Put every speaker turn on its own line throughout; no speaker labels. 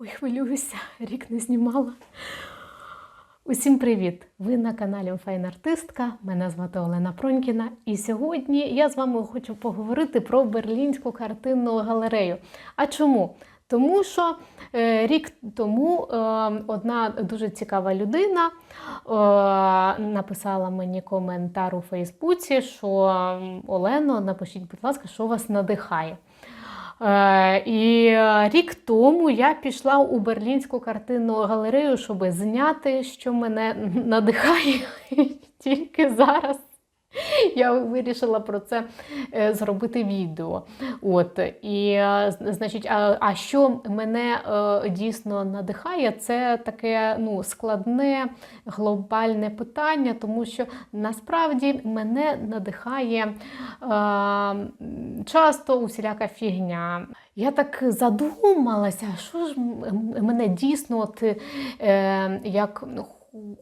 Ой, хвилююся, рік не знімала. Усім привіт! Ви на каналі Файн Артистка. Мене звати Олена Пронькіна. І сьогодні я з вами хочу поговорити про Берлінську картинну галерею. А чому? Тому що е, рік тому е, одна дуже цікава людина е, написала мені коментар у Фейсбуці, що Олено, напишіть, будь ласка, що вас надихає. Е, І е, рік тому я пішла у Берлінську картинну галерею, щоб зняти, що мене надихає тільки зараз. Я вирішила про це е, зробити відео. От і е, значить, а, а що мене е, дійсно надихає, це таке ну, складне глобальне питання, тому що насправді мене надихає е, часто усіляка фігня. Я так задумалася, що ж мене дійсно от, е, як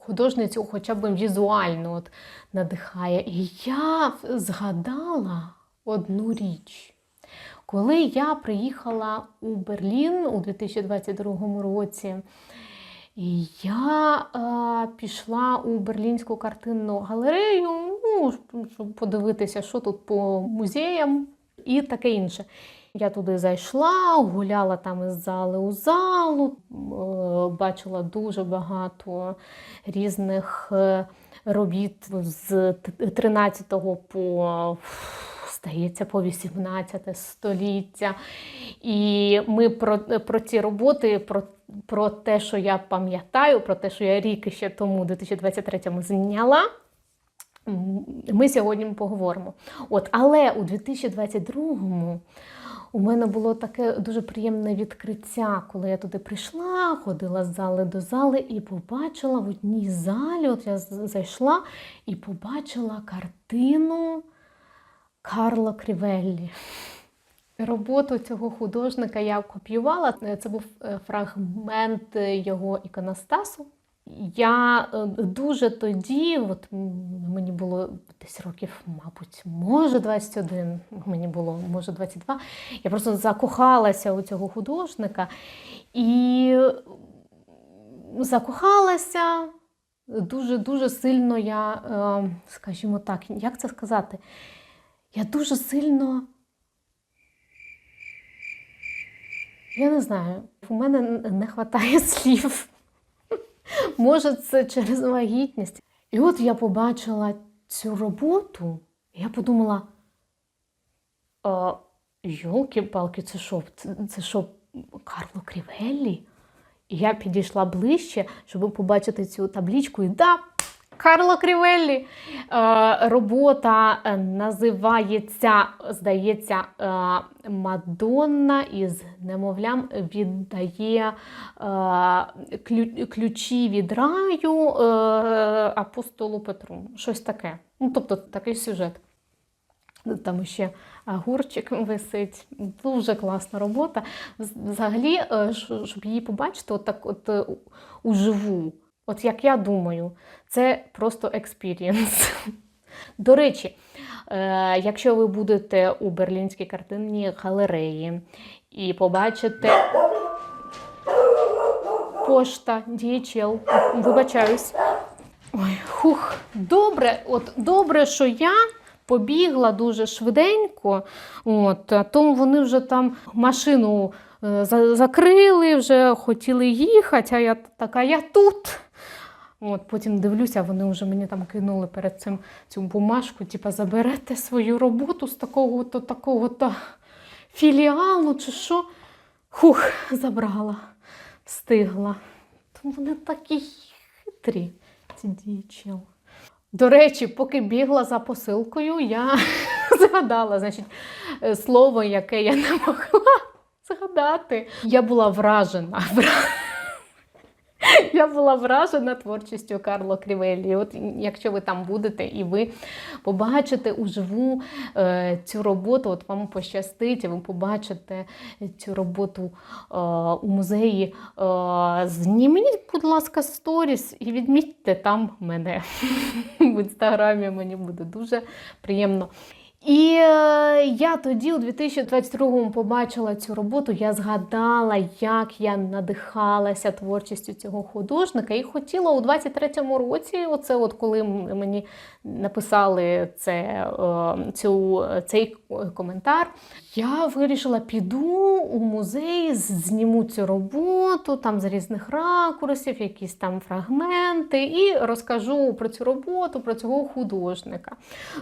художницю хоча б візуально от, надихає. І я згадала одну річ. Коли я приїхала у Берлін у 2022 році, я е, пішла у Берлінську картинну галерею, ну, щоб подивитися, що тут по музеям і таке інше. Я туди зайшла, гуляла там із зали у залу, е, бачила дуже багато різних е, робіт з 13 по, здається, по 18 століття. І ми про, про ці роботи, про, про те, що я пам'ятаю, про те, що я рік ще тому, у 2023-му зняла. Ми сьогодні поговоримо. От, але у 2022-му у мене було таке дуже приємне відкриття, коли я туди прийшла, ходила з зали до зали і побачила в одній залі, от я зайшла і побачила картину Карло Крівеллі. Роботу цього художника я копіювала. Це був е, фрагмент його іконостасу. Я е, дуже тоді, от мені було десь років, мабуть, може 21, мені було може 22. Я просто закохалася у цього художника і закохалася дуже дуже сильно. Я, е, скажімо так, як це сказати? Я дуже сильно. Я не знаю, у мене не вистачає слів. Може, це через вагітність. І от я побачила цю роботу, і я подумала: йолки-палки, це що? Це, що, Карло Крівеллі? І я підійшла ближче, щоб побачити цю таблічку, і да, Карло Крівеллі. Е, робота е, називається, здається, е, Мадонна із немовлям віддає клю- ключі від раю апостолу Петру. Щось таке. Ну, тобто такий сюжет. Там ще огурчик висить. Дуже класна робота. Взагалі, щоб її побачити, от так от уживу. От як я думаю, це просто експірієнс. До речі, е, якщо ви будете у Берлінській картинній галереї і побачите пошта, DHL, вибачаюсь. Ой, хух, добре, от добре, що я побігла дуже швиденько, от, а то вони вже там машину е, закрили, вже хотіли їхати, а я така, я тут. От, потім дивлюся, вони вже мені там кинули перед цим цю бумажку, типа заберете свою роботу з такого-то, такого-то філіалу чи що. Хух, забрала, встигла. То вони такі хитрі, ці DHL. До речі, поки бігла за посилкою, я згадала значить, е, слово, яке я не могла згадати. Я була вражена. Я була вражена творчістю Карло Крівелі. От якщо ви там будете і ви побачите уживу е, цю роботу, от вам пощастить, і ви побачите цю роботу е, у музеї. Е, зніміть, будь ласка, сторіс і відмітьте там мене в інстаграмі. Мені буде дуже приємно. І е, я тоді, у 2022-му, побачила цю роботу. Я згадала, як я надихалася творчістю цього художника, і хотіла у 23-му році, оце от коли мені написали це, е, цю, цей коментар, я вирішила, піду у музей, зніму цю роботу там з різних ракурсів, якісь там фрагменти, і розкажу про цю роботу, про цього художника.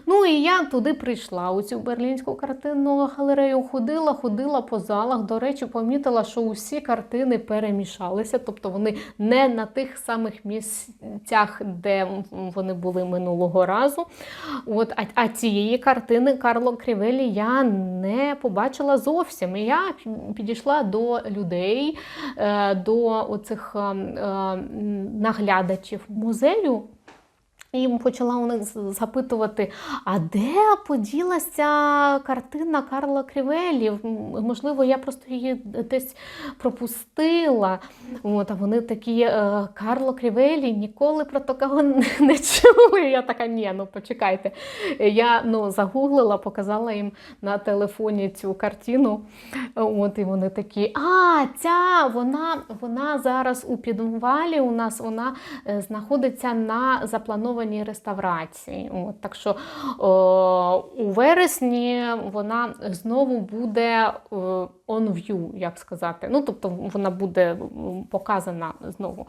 Ну і я туди прийшла, у цю берлінську картинну галерею ходила, ходила по залах. До речі, помітила, що усі картини перемішалися, тобто вони не на тих самих місцях, де вони були минулого разу. От, а, а цієї картини Карло Крівелі я не побачила зовсім. Я підійшла до людей, е, до оцих е, е, наглядачів музею. І почала у них запитувати, а де поділася картина Карла Крівелі? Можливо, я просто її десь пропустила. От, а вони такі, «Е, Карло Крівелі ніколи про такого не- чули. Я така, ні, ну почекайте. Я ну, загуглила, показала їм на телефоні цю картину. От, і вони такі, а, ця, вона, вона зараз у підвалі у нас, вона е, знаходиться на запланованій реставрації. От, так що о, у вересні вона знову буде е, on view, як сказати. Ну, тобто вона буде показана знову.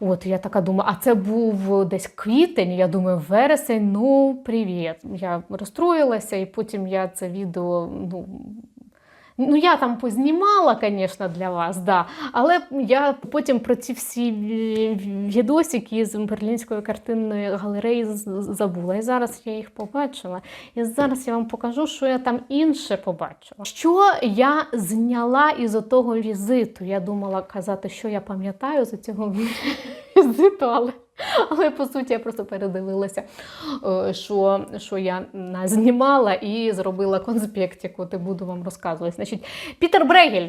От я така думаю, а це був десь квітень. Я думаю, вересень, ну привіт. Я розстроїлася, і потім я це відео ну, Ну, я там познімала, звісно, для вас, да. але я потім про ці всі ві- відосики з Берлінської картинної галереї забула. І зараз я їх побачила. І зараз я вам покажу, що я там інше побачила. Що я зняла із того візиту? Я думала казати, що я пам'ятаю з цього візиту, але. Але по суті я просто передивилася, е, що, що я знімала і зробила конспект, яку ти буду вам розказувати. Значить, Пітер Брегель.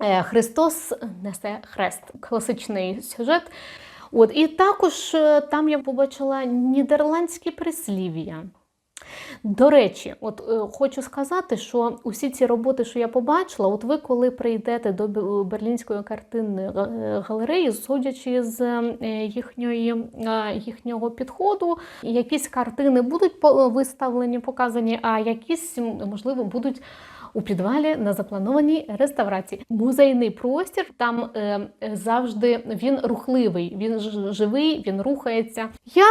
е, Христос несе хрест. Класичний сюжет. От, і також е, там я побачила нідерландські прислів'я. До речі, от е, хочу сказати, що усі ці роботи, що я побачила, от ви коли прийдете до Берлінської картинної е, галереї, судячи з е, їхньої, е, їхнього підходу, якісь картини будуть виставлені, показані, а якісь, можливо, будуть. У підвалі на запланованій реставрації. Музейний простір там е, е, завжди він рухливий, він живий, він рухається. Я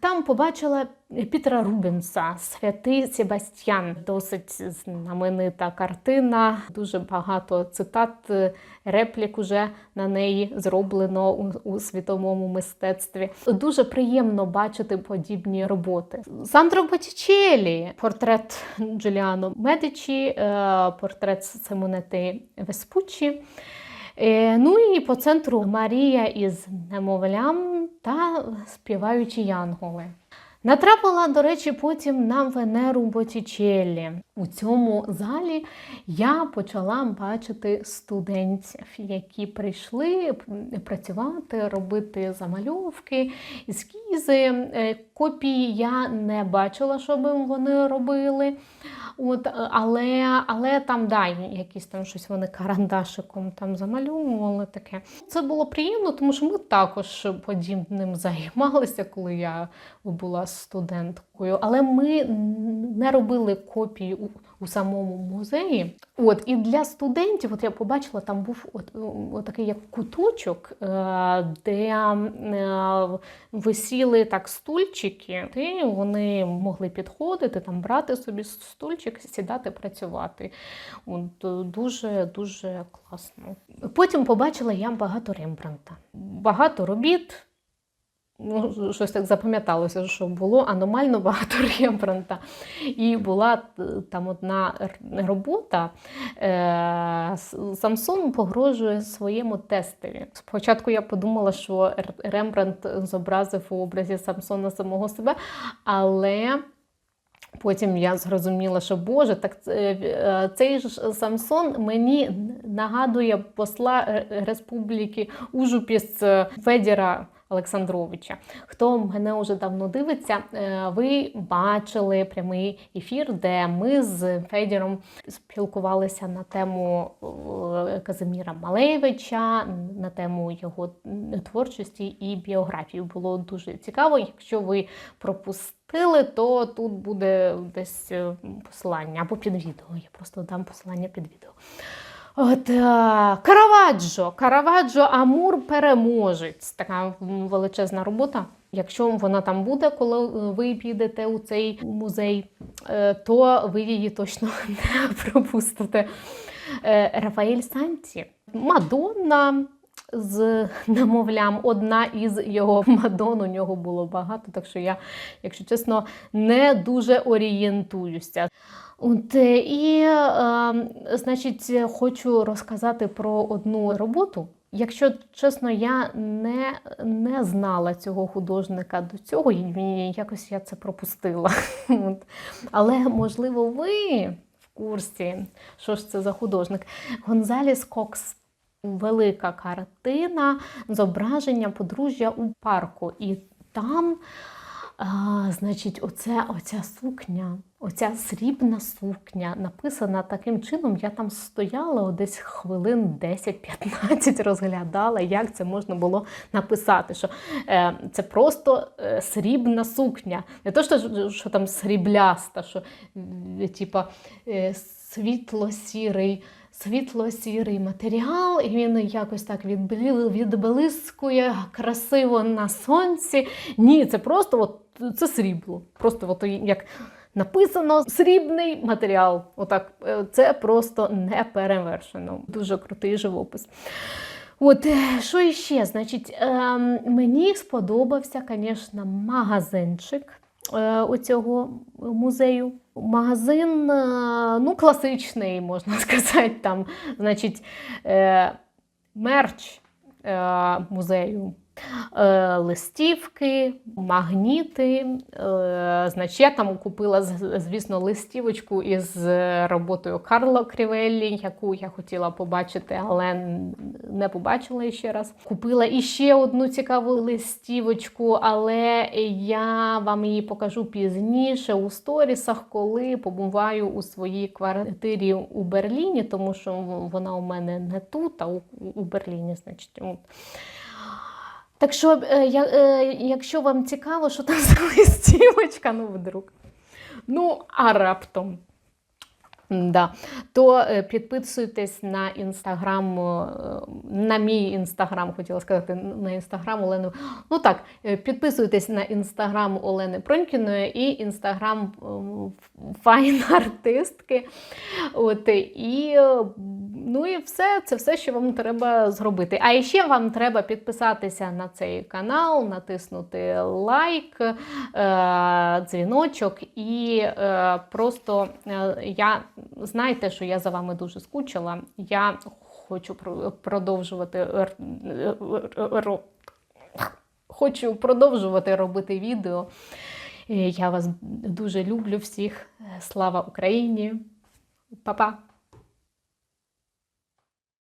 там побачила Пітера Рубенса, Святий Себастьян. Досить знаменита картина. Дуже багато цитат, е, реплік уже на неї зроблено у, у світовому мистецтві. Дуже приємно бачити подібні роботи. Сандро Боттічеллі, портрет Джуліано Медичі, е, портрет Симонети Веспуччі. Е, Ну і по центру Марія із немовлям та співаючі янголи. Натрапила, до речі, потім на Венеру Боттічеллі. У цьому залі я почала бачити студентів, які прийшли працювати, робити замальовки, ескізи. Копії я не бачила, що би вони робили. От, е, але, але там да, якісь там щось вони карандашиком там замальовували таке. Це було приємно, тому що ми також подібним займалися, коли я була студенткою. Але ми не робили копії у, самому музеї. От і для студентів, от я побачила, там був от, от такий як куточок, е, де е, висіли так стульчики, і вони могли підходити, там брати собі стульчик, сідати, працювати. От, дуже дуже класно. Потім побачила я багато Рембранта, багато робіт. Ну, щось так запам'яталося, що було аномально багато Рембранта. І була е, там одна робота. Е, Самсон погрожує своєму тестові. Спочатку я подумала, що Рембрандт зобразив у образі Самсона самого себе, але. Потім я зрозуміла, що Боже, так е, цей ж Самсон мені нагадує посла Республіки Ужупіс Федіра Олександровича. Хто мене вже давно дивиться, е, ви бачили прямий ефір, де ми з Федіром спілкувалися на тему е, Казиміра Малевича, на тему його творчості і біографії. Було дуже цікаво. Якщо ви пропустили, то тут буде десь е, посилання або під відео. Я просто дам посилання під відео. От е, Караваджо, Караваджо Амур переможець. Така величезна робота. Якщо вона там буде, коли е, ви підете у цей музей, е, то ви її точно не пропустите. Рафаель Санті, Мадонна з немовлям. Одна із його Мадон, у нього було багато, так що я, якщо чесно, не дуже орієнтуюся. От, е, і, е, значить, хочу розказати про одну роботу. Якщо чесно, я не, не знала цього художника до цього, і якось я це пропустила. От. Але, можливо, ви в курсі, що ж це за художник. Гонзаліс Кокс. Велика картина зображення подружжя у парку. І там, а, значить, оце, оця сукня, оця срібна сукня написана таким чином. Я там стояла десь хвилин 10-15, розглядала, як це можна було написати. Що е, це просто е, срібна сукня. Не то, що, що там срібляста, що е, типа е, світло-сірий. Світло-сірий матеріал, і він якось так відблискує красиво на сонці. Ні, це просто от, це срібло. Просто от, як написано срібний матеріал. Отак, е, це просто не перевершено. Дуже крутий живопис. От е, що іще? Значить, ем, мені сподобався, звісно, магазинчик е, у цього музею. Магазин е, ну, класичний, можна сказати. Там, значить, е, мерч е, музею. Е, Листівки, магніти. Е, значить, я там купила, звісно, листівочку із е, роботою Карло Крівеллі, яку я хотіла побачити, але не побачила ще раз. Купила іще одну цікаву листівочку, але я вам її покажу пізніше у сторісах, коли побуваю у своїй квартирі у Берліні, тому що вона у мене не тут, а у, Берліні, значить. Так що, е, я, е, якщо вам цікаво, що там за листівочка, ну вдруг. Ну, а раптом. Да. То е, підписуйтесь на інстаграм, е, на мій інстаграм, хотіла сказати, на інстаграм Олени. Ну так, е, підписуйтесь на інстаграм Олени Пронькіної і інстаграм файн-артистки. От, і, ну і все, це все, що вам треба зробити. А ще вам треба підписатися на цей канал, натиснути лайк, дзвіночок і просто я знайте, що я за вами дуже скучила. Я хочу продовжувати хочу продовжувати робити відео. Е, Я вас дуже люблю всіх. Слава Україні! Па-па!